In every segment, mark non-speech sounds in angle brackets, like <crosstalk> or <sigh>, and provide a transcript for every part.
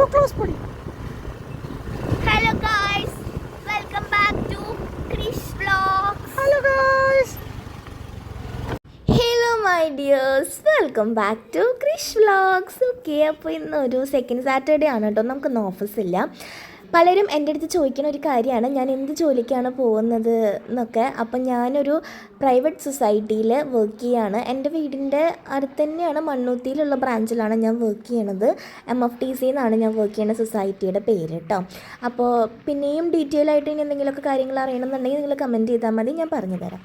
To close പൊടി hello guys welcome back to Krish vlogs hello guys hello my dears welcome back to Krish vlogs okay അപ്പോൾ ഇന്ന് ഒരു second Saturday ആണ് കേട്ടോ. നമുക്കൊന്നും ഓഫീസില്ല പലരും എന്റെ അടുത്ത് ചോദിക്കുന്ന ഒരു കാര്യമാണ്. ഞാൻ എന്ത് ജോലിക്കാണ് പോകുന്നത് എന്നൊക്കെ. അപ്പം ഞാനൊരു പ്രൈവറ്റ് സൊസൈറ്റിയിൽ വർക്ക് ചെയ്യാണ്. എന്റെ വീടിന്റെ അടുത്ത് തന്നെയാണ് മണ്ണൂത്തിയിലുള്ള ബ്രാഞ്ചിലാണ് ഞാൻ വർക്ക് ചെയ്യണത്. എം എഫ് ടി സി എന്നാണ് ഞാൻ വർക്ക് ചെയ്യുന്ന സൊസൈറ്റിയുടെ പേര് കേട്ടോ അപ്പോൾ പിന്നെയും ഡീറ്റെയിൽ ആയിട്ട് ഇനി എന്തെങ്കിലുമൊക്കെ കാര്യങ്ങൾ അറിയണമെന്നുണ്ടെങ്കിൽ നിങ്ങൾ കമന്റ് ചെയ്താൽ മതി. ഞാൻ പറഞ്ഞു തരാം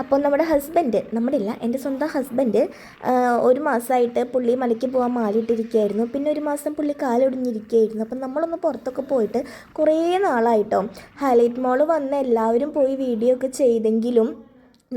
അപ്പോൾ നമ്മുടെ ഹസ്ബൻഡ് നമ്മുടെ ഇല്ല എന്റെ സ്വന്തം ഹസ്ബൻഡ് ഒരു മാസമായിട്ട് പുള്ളി മലയ്ക്ക് പോകാൻ മാറിയിട്ടിരിക്കുകയായിരുന്നു. പിന്നെ ഒരു മാസം പുള്ളി കാലൊടിഞ്ഞിരിക്കുകയായിരുന്നു. അപ്പം നമ്മളൊന്ന് പുറത്തൊക്കെ പോയിട്ട് കുറേ നാളായിട്ടോ ഹൈലൈറ്റ് മോൾ വന്ന് എല്ലാവരും പോയി വീഡിയോ ഒക്കെ ചെയ്തെങ്കിലും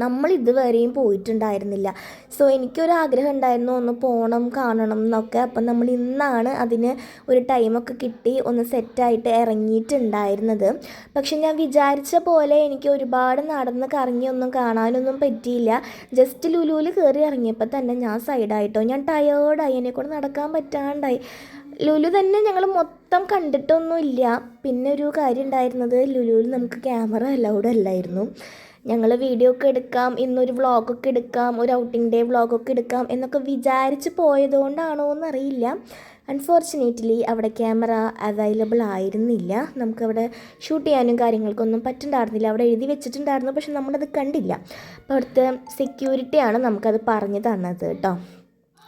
നമ്മൾ ഇതുവരെയും പോയിട്ടുണ്ടായിരുന്നില്ല. സോ എനിക്കൊരു ആഗ്രഹം ഉണ്ടായിരുന്നു ഒന്ന് പോകണം കാണണം എന്നൊക്കെ. അപ്പം നമ്മൾ ഇന്നാണ് അതിന് ഒരു ടൈമൊക്കെ കിട്ടി ഒന്ന് സെറ്റായിട്ട് ഇറങ്ങിയിട്ടുണ്ടായിരുന്നത്. പക്ഷെ ഞാൻ വിചാരിച്ച പോലെ എനിക്ക് ഒരുപാട് നടന്ന് കറങ്ങിയൊന്നും കാണാനൊന്നും പറ്റിയില്ല. ജസ്റ്റ് ലുലുവിൽ കയറി ഇറങ്ങിയപ്പോൾ തന്നെ ഞാൻ സൈഡായിട്ടോ ഞാൻ ടയേർഡായി എന്നെക്കൊണ്ട് നടക്കാൻ പറ്റാണ്ടായി. ലുലു തന്നെ ഞങ്ങൾ മൊത്തം കണ്ടിട്ടൊന്നുമില്ല. പിന്നെ ഒരു കാര്യം ഉണ്ടായിരുന്നത് ലുലുവിൽ നമുക്ക് ക്യാമറ അലൗഡ് അല്ലായിരുന്നു. ഞങ്ങൾ വീഡിയോ ഒക്കെ എടുക്കാം ഇന്നൊരു വ്ളോഗൊക്കെ എടുക്കാം ഒരു ഔട്ടിംഗ് ഡേ വ്ളോഗൊക്കെ എടുക്കാം എന്നൊക്കെ വിചാരിച്ച് പോയതുകൊണ്ടാണോ എന്നറിയില്ല. അൺഫോർച്ചുനേറ്റ്ലി അവിടെ ക്യാമറ അവൈലബിൾ ആയിരുന്നില്ല. നമുക്കവിടെ ഷൂട്ട് ചെയ്യാനും കാര്യങ്ങൾക്കൊന്നും പറ്റുന്നുണ്ടായിരുന്നില്ല. അവിടെ എഴുതി വെച്ചിട്ടുണ്ടായിരുന്നു പക്ഷെ നമ്മളത് കണ്ടില്ല. അപ്പോൾ അവിടുത്തെ സെക്യൂരിറ്റിയാണ് നമുക്കത് പറഞ്ഞു തന്നത് കേട്ടോ.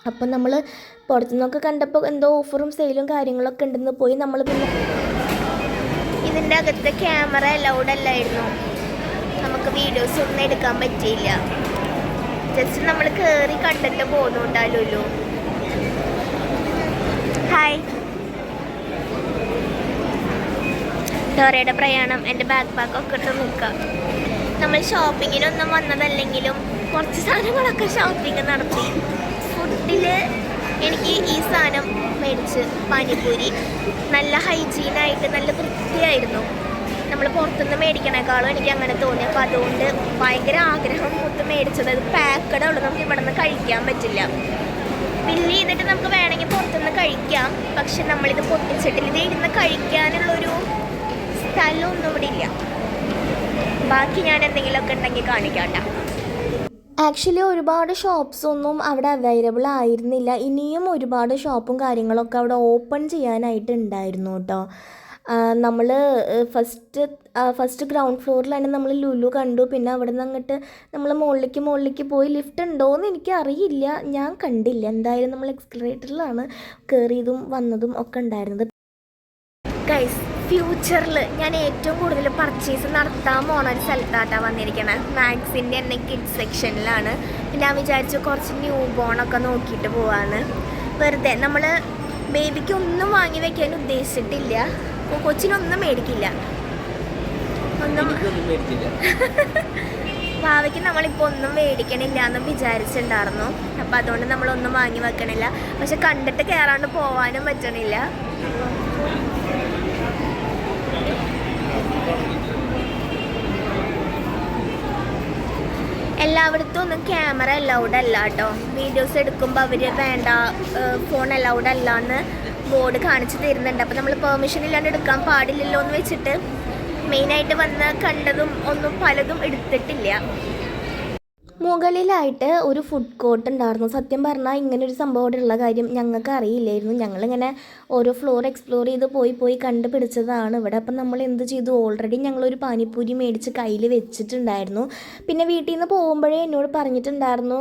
അപ്പം നമ്മൾ പുറത്തുനിന്നൊക്കെ കണ്ടപ്പോൾ എന്തോ ഓഫറും സെയിലും കാര്യങ്ങളൊക്കെ ഉണ്ടെന്ന് പോയി നമ്മൾ പിന്നെ ഇതിന്റെ അകത്തെ ക്യാമറ അലൗഡ് അല്ലായിരുന്നു. നമുക്ക് വീഡിയോസ് ഒന്നും എടുക്കാൻ പറ്റിയില്ല. ജസ്റ്റ് നമ്മൾ കയറി കണ്ടിട്ട് പോകുന്നുണ്ടല്ലോ ഹായ് ഡോറയുടെ പ്രയാണം എന്റെ ബാക്ക് പാക്കൊക്കെ ഇട്ട് നിൽക്കാം നമ്മൾ ഷോപ്പിങ്ങിനൊന്നും വന്നതല്ലെങ്കിലും കുറച്ച് സാധനങ്ങളൊക്കെ ഷോപ്പിംഗ് നടത്തി. ഫുഡിൽ എനിക്ക് ഈ സാധനം മേടിച്ച് പാനിപ്പൂരി. നല്ല ഹൈജീനായിട്ട് നല്ല വൃത്തിയായിരുന്നു. നമ്മൾ പുറത്തുനിന്ന് മേടിക്കണേക്കാളും എനിക്ക് അങ്ങനെ തോന്നി. അപ്പോൾ അതുകൊണ്ട് ഭയങ്കര ആഗ്രഹം മൊത്തം മേടിച്ചത്. അത് പാക്കഡ് ഉള്ളു നമുക്ക് ഇവിടെ നിന്ന് കഴിക്കാൻ പറ്റില്ല. ബില്ല് ചെയ്തിട്ട് നമുക്ക് വേണമെങ്കിൽ പുറത്തുനിന്ന് കഴിക്കാം. പക്ഷെ നമ്മളിത് പൊട്ടിച്ചിട്ടില്ല ഇത് ഇരുന്ന് കഴിക്കാനുള്ളൊരു സ്ഥലമൊന്നും ഇവിടെ ഇല്ല. ബാക്കി ഞാൻ എന്തെങ്കിലുമൊക്കെ ഉണ്ടെങ്കിൽ കാണിക്കാം കേട്ടോ. ആക്ച്വലി ഒരുപാട് ഷോപ്സൊന്നും അവിടെ അവൈലബിൾ ആയിരുന്നില്ല. ഇനിയും ഒരുപാട് ഷോപ്പും കാര്യങ്ങളൊക്കെ അവിടെ ഓപ്പൺ ചെയ്യാനായിട്ട് ഉണ്ടായിരുന്നു കേട്ടോ നമ്മൾ ഫസ്റ്റ് ഫസ്റ്റ് ഗ്രൗണ്ട് ഫ്ലോറിലാണ് നമ്മൾ ലുലു കണ്ടു. പിന്നെ അവിടെ നിന്ന് അങ്ങോട്ട് നമ്മൾ മുകളിലേക്ക് മുകളിലേക്ക് പോയി ലിഫ്റ്റ് ഉണ്ടോയെന്ന് എനിക്ക് അറിയില്ല. ഞാൻ കണ്ടില്ല. എന്തായാലും നമ്മൾ എക്സ്കലേറ്ററിലാണ് കയറിയതും വന്നതും ഒക്കെ ഉണ്ടായിരുന്നത്. ഗൈസ് ഫ്യൂച്ചറിൽ ഞാൻ ഏറ്റവും കൂടുതൽ പർച്ചേസ് നടത്താൻ പോണ ഒരു സ്ഥലത്താട്ടാണ് വന്നിരിക്കുന്നത് മാക്സിന്റെ തന്നെ കിഡ്സ് സെക്ഷനിലാണ് ഞാൻ വിചാരിച്ചു കുറച്ച് ന്യൂ ബോണൊക്കെ നോക്കിയിട്ട് പോവാന്ന്. വെറുതെ നമ്മൾ ബേബിക്ക് ഒന്നും വാങ്ങി വെക്കാൻ ഉദ്ദേശിച്ചിട്ടില്ല. കൊച്ചിനൊന്നും മേടിക്കില്ല. ഒന്നും <laughs> ഭാവിക്ക് നമ്മളിപ്പോൾ ഒന്നും മേടിക്കണില്ല എന്ന് വിചാരിച്ചിട്ടുണ്ടായിരുന്നു. അപ്പം അതുകൊണ്ട് നമ്മളൊന്നും വാങ്ങി വെക്കണില്ല. പക്ഷെ കണ്ടിട്ട് കയറാണ്ട് പോവാനും പറ്റണില്ല. എല്ലായിടത്തും ഒന്നും ക്യാമറ അലൗഡ് അല്ല കേട്ടോ. വീഡിയോസ് എടുക്കുമ്പോൾ അവർ വേണ്ട ഫോൺ അലൗഡ് അല്ല എന്ന് ബോർഡ് കാണിച്ചു തരുന്നുണ്ട്. അപ്പോൾ നമ്മൾ പെർമിഷൻ ഇല്ലാണ്ട് എടുക്കാൻ പാടില്ലല്ലോ എന്ന് വെച്ചിട്ട് മെയിനായിട്ട് വന്ന് കണ്ടതും ഒന്നും പലതും എടുത്തിട്ടില്ല. മുകളിലായിട്ട് ഒരു ഫുഡ് കോർട്ട് ഉണ്ടായിരുന്നു. സത്യം പറഞ്ഞാൽ ഇങ്ങനെ ഒരു സംഭവം അവിടെ ഉള്ള കാര്യം ഞങ്ങൾക്ക് അറിയില്ലായിരുന്നു. ഞങ്ങളിങ്ങനെ ഓരോ ഫ്ലോർ എക്സ്പ്ലോർ ചെയ്ത് പോയി പോയി കണ്ടുപിടിച്ചതാണ് ഇവിടെ. അപ്പം നമ്മൾ എന്ത് ചെയ്തു? ഓൾറെഡി ഞങ്ങളൊരു പാനിപ്പൂരി മേടിച്ച് കയ്യിൽ വെച്ചിട്ടുണ്ടായിരുന്നു. പിന്നെ വീട്ടിൽ നിന്ന് പോകുമ്പോഴേ എന്നോട് പറഞ്ഞിട്ടുണ്ടായിരുന്നു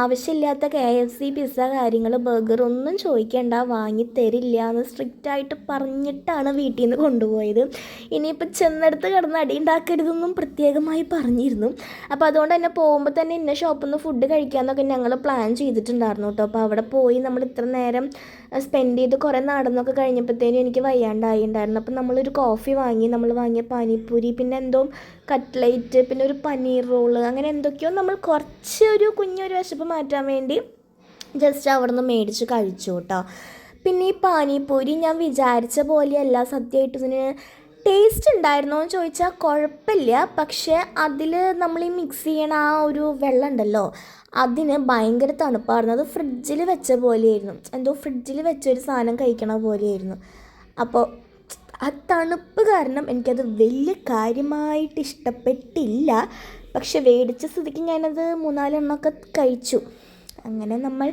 ആവശ്യമില്ലാത്ത കെ എഫ് സി പിസ്സ കാര്യങ്ങൾ ബർഗർ ഒന്നും ചോദിക്കേണ്ട വാങ്ങി തരില്ല എന്ന് സ്ട്രിക്റ്റ് ആയിട്ട് പറഞ്ഞിട്ടാണ് വീട്ടിൽ നിന്ന് കൊണ്ടുപോയത്. ഇനിയിപ്പോൾ ചെന്നെടുത്ത് കിടന്ന് അടി ഉണ്ടാക്കരുതെന്നും പ്രത്യേകമായി പറഞ്ഞിരുന്നു. അപ്പോൾ അതുകൊണ്ട് തന്നെ പോകുമ്പോൾ തന്നെ ഇന്ന ഷോപ്പിൽ നിന്ന് ഫുഡ് കഴിക്കാമെന്നൊക്കെ ഞങ്ങൾ പ്ലാൻ ചെയ്തിട്ടുണ്ടായിരുന്നു കേട്ടോ അപ്പോൾ അവിടെ പോയി നമ്മൾ ഇത്ര നേരം സ്പെൻഡ് ചെയ്ത് കുറേ നടന്നൊക്കെ കഴിഞ്ഞപ്പോഴത്തേനും എനിക്ക് വയ്യാണ്ടായി ഉണ്ടായിരുന്നു അപ്പോൾ നമ്മളൊരു കോഫി വാങ്ങി നമ്മൾ വാങ്ങിയ പാനിപ്പൂരി പിന്നെ എന്തോ കട്ട്ലൈറ്റ് പിന്നെ ഒരു പനീർ റോൾ അങ്ങനെ എന്തൊക്കെയോ നമ്മൾ കുറച്ച് ഒരു കുഞ്ഞൊരു വിശപ്പ് മാറ്റാൻ വേണ്ടി ജസ്റ്റ് അവിടെ നിന്ന് മേടിച്ച് കഴിച്ചു കേട്ടോ പിന്നെ ഈ പാനിപ്പൂരി ഞാൻ വിചാരിച്ച പോലെയല്ല സത്യമായിട്ട് ഇതിന് ടേസ്റ്റ് ഉണ്ടായിരുന്നോ എന്ന് ചോദിച്ചാൽ കുഴപ്പമില്ല. പക്ഷേ അതിൽ നമ്മൾ ഈ മിക്സ് ചെയ്യണ ആ ഒരു വെള്ളം ഉണ്ടല്ലോ അതിന് ഭയങ്കര തണുപ്പായിരുന്നു. അത് ഫ്രിഡ്ജിൽ വെച്ച പോലെയായിരുന്നു. എന്തോ ഫ്രിഡ്ജിൽ വെച്ച ഒരു സാധനം കഴിക്കണ പോലെയായിരുന്നു. അപ്പോൾ ആ തണുപ്പ് കാരണം എനിക്കത് വലിയ കാര്യമായിട്ട് ഇഷ്ടപ്പെട്ടില്ല. പക്ഷെ മേടിച്ച സ്ഥിതിക്ക് ഞാനത് മൂന്നാലെണ്ണമൊക്കെ കഴിച്ചു. അങ്ങനെ നമ്മൾ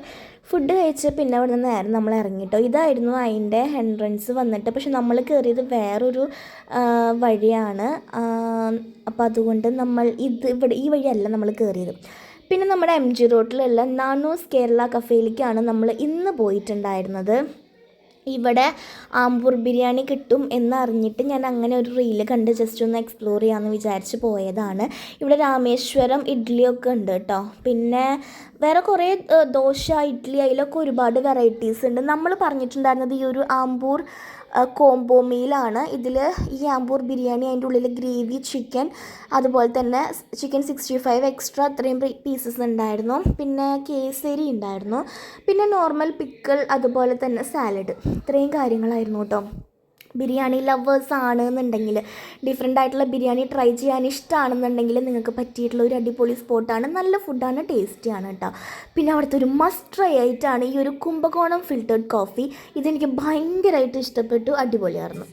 ഫുഡ് കഴിച്ച് പിന്നെ അവിടെ നിന്ന് നേരെ നമ്മൾ ഇറങ്ങിട്ടോ. ഇതായിരുന്നു അതിന്റെ എൻട്രൻസ് വന്നിട്ട്. പക്ഷെ നമ്മൾ കയറിയത് വേറൊരു വഴിയാണ്. അപ്പോൾ അതുകൊണ്ട് നമ്മൾ ഇത് ഇവിടെ ഈ വഴിയല്ല നമ്മൾ കയറിയത് പിന്നെ നമ്മുടെ എം ജി റോഡിലുള്ള നാനോസ് കേരള കഫേയിലേക്കാണ് നമ്മൾ ഇന്ന് പോയിട്ടുണ്ടായിരുന്നത്. ഇവിടെ ആമ്പൂർ ബിരിയാണി കിട്ടും എന്നറിഞ്ഞിട്ട് ഞാൻ അങ്ങനെ ഒരു റീൽ കണ്ട് ജസ്റ്റ് ഒന്ന് എക്സ്പ്ലോർ ചെയ്യാമെന്ന് വിചാരിച്ച് പോയതാണ്. ഇവിടെ രാമേശ്വരം ഇഡ്ഡലിയൊക്കെ ഉണ്ട് കേട്ടോ പിന്നെ വേറെ കുറേ ദോശ ഇഡ്ഡലി അതിലൊക്കെ ഒരുപാട് വെറൈറ്റീസ് ഉണ്ട്. നമ്മൾ പറഞ്ഞിട്ടുണ്ടായിരുന്നത് ഈ ഒരു ആമ്പൂർ കോംബോ മീലാണ് ഇതിൽ ഈ ആമ്പൂർ ബിരിയാണി അതിന്റെ ഉള്ളിൽ ഗ്രേവി ചിക്കൻ അതുപോലെ തന്നെ ചിക്കൻ സിക്സ്റ്റി ഫൈവ് എക്സ്ട്രാ അത്രയും പീസസ് ഉണ്ടായിരുന്നു. പിന്നെ കേസരി ഉണ്ടായിരുന്നു. പിന്നെ നോർമൽ പിക്കിൾ അതുപോലെ തന്നെ സാലഡ്. ഇത്രയും കാര്യങ്ങളായിരുന്നു കേട്ടോ. ബിരിയാണി ലവേഴ്സ് ആണ് എന്നുണ്ടെങ്കിൽ ഡിഫറെന്റ് ആയിട്ടുള്ള ബിരിയാണി ട്രൈ ചെയ്യാൻ ഇഷ്ടമാണെന്നുണ്ടെങ്കിൽ നിങ്ങൾക്ക് പറ്റിയിട്ടുള്ള ഒരു അടിപൊളി സ്പോട്ടാണ് നല്ല ഫുഡാണ് ടേസ്റ്റിയാണ് കേട്ടോ പിന്നെ അവിടുത്തെ ഒരു മസ്റ്റ് ട്രൈ ആയിട്ടാണ് ഈ ഒരു കുംഭകോണം ഫിൽറ്റേഡ് കോഫി ഇതെനിക്ക് ഭയങ്കരമായിട്ട് ഇഷ്ടപ്പെട്ടു അടിപൊളിയായിരുന്നു.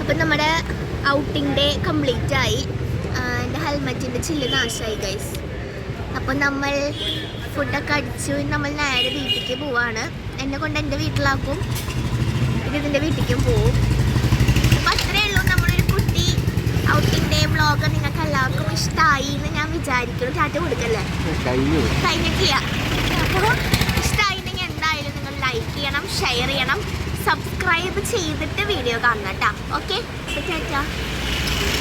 അപ്പം നമ്മുടെ ഔട്ടിംഗ് കംപ്ലീറ്റ് ആയി. എന്റെ ഹെൽമെറ്റിന്റെ ചില്ല് നാശമായി ഗൈസ് അപ്പം നമ്മൾ ഫുഡൊക്കെ അടിച്ചു നമ്മൾ നേരെ വീട്ടിലേക്ക് പോവാണ്. എന്നെ കൊണ്ട് എന്റെ വീട്ടിലാക്കും. ഇത് ഇതിന്റെ വീട്ടിലേക്കും പോവും. അപ്പം അത്രേ ഉള്ളൂ നമ്മളൊരു കുട്ടി ഔട്ടിന്റെ ബ്ലോഗ് വ്ളോഗ് നിങ്ങൾക്ക് എല്ലാവർക്കും ഇഷ്ടമായി എന്ന് ഞാൻ വിചാരിക്കുന്നു. ടാറ്റ കൊടുക്കല്ലേ? കഴിഞ്ഞു. കഴിഞ്ഞിട്ടില്ല അപ്പോൾ ഇഷ്ടമായിട്ടുണ്ടെങ്കിൽ എന്തായാലും നിങ്ങൾ ലൈക്ക് ചെയ്യണം ഷെയർ ചെയ്യണം സബ്സ്ക്രൈബ് ചെയ്തിട്ട് വീഡിയോ കാണണം കേട്ടോ ഓക്കെ അപ്പോൾ ടാറ്റ.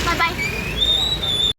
Bye bye